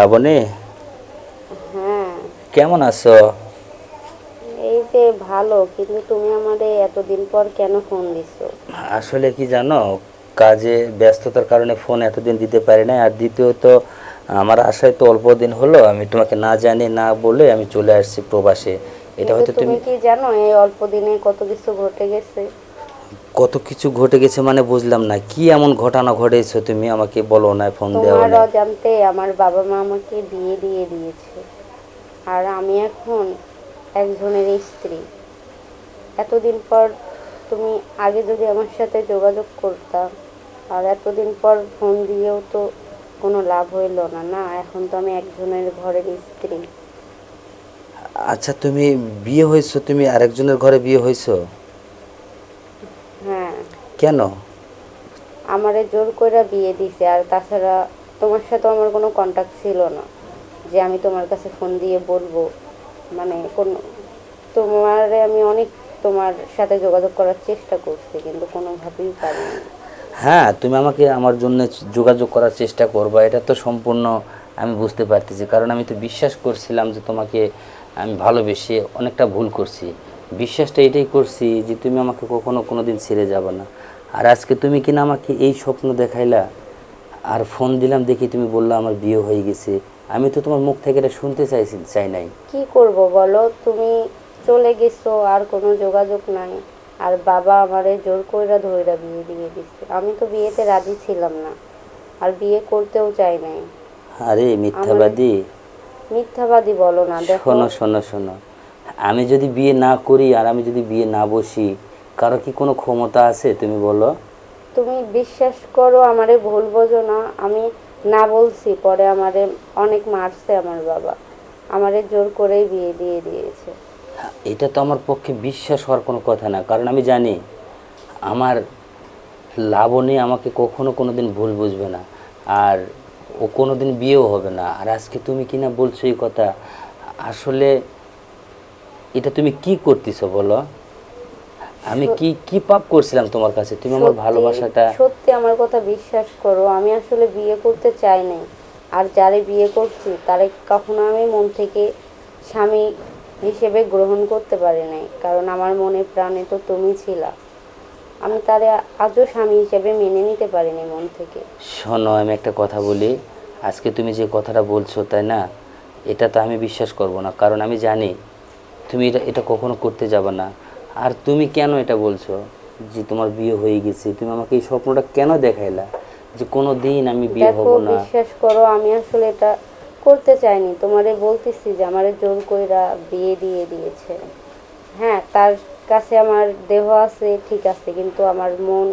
শ্রাবণী? হ্যাঁ। কেমন আছো? এই যে ভালো কিন্তু তুমি আমারে এতদিন পর কেন ফোন দিছো? আসলে কি জানো কাজে ব্যস্ততার কারণে ফোন এতদিন দিতে পারি না আর দ্বিতীয়ত আমার আশায় তো অল্প দিন হলো আমি তোমাকে না জানি না বলে আমি চলে আসছি প্রবাসে। এটা হয়তো তুমি তুমি কি জানো এই অল্প দিনে কত কিছু ঘটে গেছে? কত কিছু ঘটে গেছে মানে বুঝলাম না। কি এমন ঘটনা ঘটেছো তুমি আমাকে বলো না ফোন দেওয়া তোমার অজান্তে আমার বাবা মা আমাকে বিয়ে দিয়ে দিয়েছে। আর আমি এখন একজনের স্ত্রী। এতদিন পর তুমি আগে যদি আমার সাথে যোগাযোগ করতাম আর এতদিন পর ফোন দিয়েও তো কোনো লাভ হইল না না এখন তো আমি একজনের ঘরের স্ত্রী। আচ্ছা তুমি বিয়ে হয়েছো তুমি আরেকজনের ঘরে বিয়ে হয়েছো? হ্যাঁ কেন? আমারে জোর করে বিয়ে দিছে আর তাছাড়া তোমার সাথে আমার কোনো কন্ট্যাক্ট ছিল না যে আমি তোমার কাছে ফোন দিয়ে বলব। মানে কোন তোমারে আমি অনেক তোমার সাথে যোগাযোগ করার চেষ্টা করছি কিন্তু কোনোভাবেই পারিনি। হ্যাঁ তুমি আমাকে আমার জন্য যোগাযোগ করার চেষ্টা করবা এটা তো সম্পূর্ণ আমি বুঝতে পারতেছি। কারণ আমি তো বিশ্বাস করছিলাম যে তোমাকে আমি ভালোবেসে অনেকটা ভুল করছি। বিশ্বাসটা এটাই করছি যে তুমি আমাকে কখনো কোনো দিন ছেড়ে যাবে না। আর আজকে তুমি কিনা আমাকে এই স্বপ্ন দেখাইলা আর ফোন দিলাম দেখি তুমি বলল আমার বিয়ে হয়ে গেছে। আমি তো তোমার মুখ থেকে এটা শুনতে চাইছি চাই নাই। কি করব বলো? তুমি চলে গেছো আর কোনো যোগাযোগ নাই। আর বাবা আমারে জোর কইরা ধইরা বিয়ে দিয়ে দিচ্ছে আমি তো বিয়েতে রাজি ছিলাম না আর বিয়ে করতেও চাই নাই। আরে মিথ্যাবাদী। মিথ্যাবাদী বলো না দেখো। শোনো শোনো শোনো। আমি যদি বিয়ে না করি আর আমি যদি বিয়ে না বসি কারও কি কোনো ক্ষমতা আছে? তুমি বলো। তুমি বিশ্বাস করো আমারে ভুল বোঝো না। আমি না বলছি পরে আমারে অনেক মারছে আমার বাবা। আমারে জোর করেই বিয়ে দিয়ে দিয়েছে। এটা তো আমার পক্ষে বিশ্বাস হওয়ার কোনো কথা না। কারণ আমি জানি আমার লাবণী আমাকে কখনো কোনো দিন ভুল বুঝবে না। আর ও কোনো দিন বিয়েও হবে না। আর আজকে তুমি কিনা বলছো এই কথা আসলে এটা তুমি কি করতেছো বলো? আমি কি কি পাপ করছিলাম তোমার কাছে? তুমি আমার ভালোবাসাটা সত্যি আমার কথা বিশ্বাস করো আমি আসলে বিয়ে করতে চাই নাই। আর যারে বিয়ে করছি তারে কখনো আমি মন থেকে স্বামী হিসেবে গ্রহণ করতে পারি নাই। কারণ আমার মনে প্রাণে তো তুমি ছিলা। আমি তারে আজও স্বামী হিসেবে মেনে নিতে পারিনি মন থেকে। শোনো আমি একটা কথা বলি। আজকে তুমি যে কথাটা বলছো তাই না? এটা তো আমি বিশ্বাস করব না। কারণ আমি জানি তুমি এটা এটা কখনো করতে যাবে না। আর তুমি কেন এটা বলছো? যে তোমার বিয়ে হয়ে গেছে তুমি আমাকে এই স্বপ্নটা কেন দেখাইলা? যে কোনো দিন আমি বিয়ে হব না। বিশ্বাস করো আমি আসলে এটা করতে চাইনি। তোমারে বলতেছি যে আমারে জোর কইরা বিয়ে দিয়ে দিয়েছে। হ্যাঁ তার কাছে আমার দেহ আছে ঠিক আছে কিন্তু আমার মন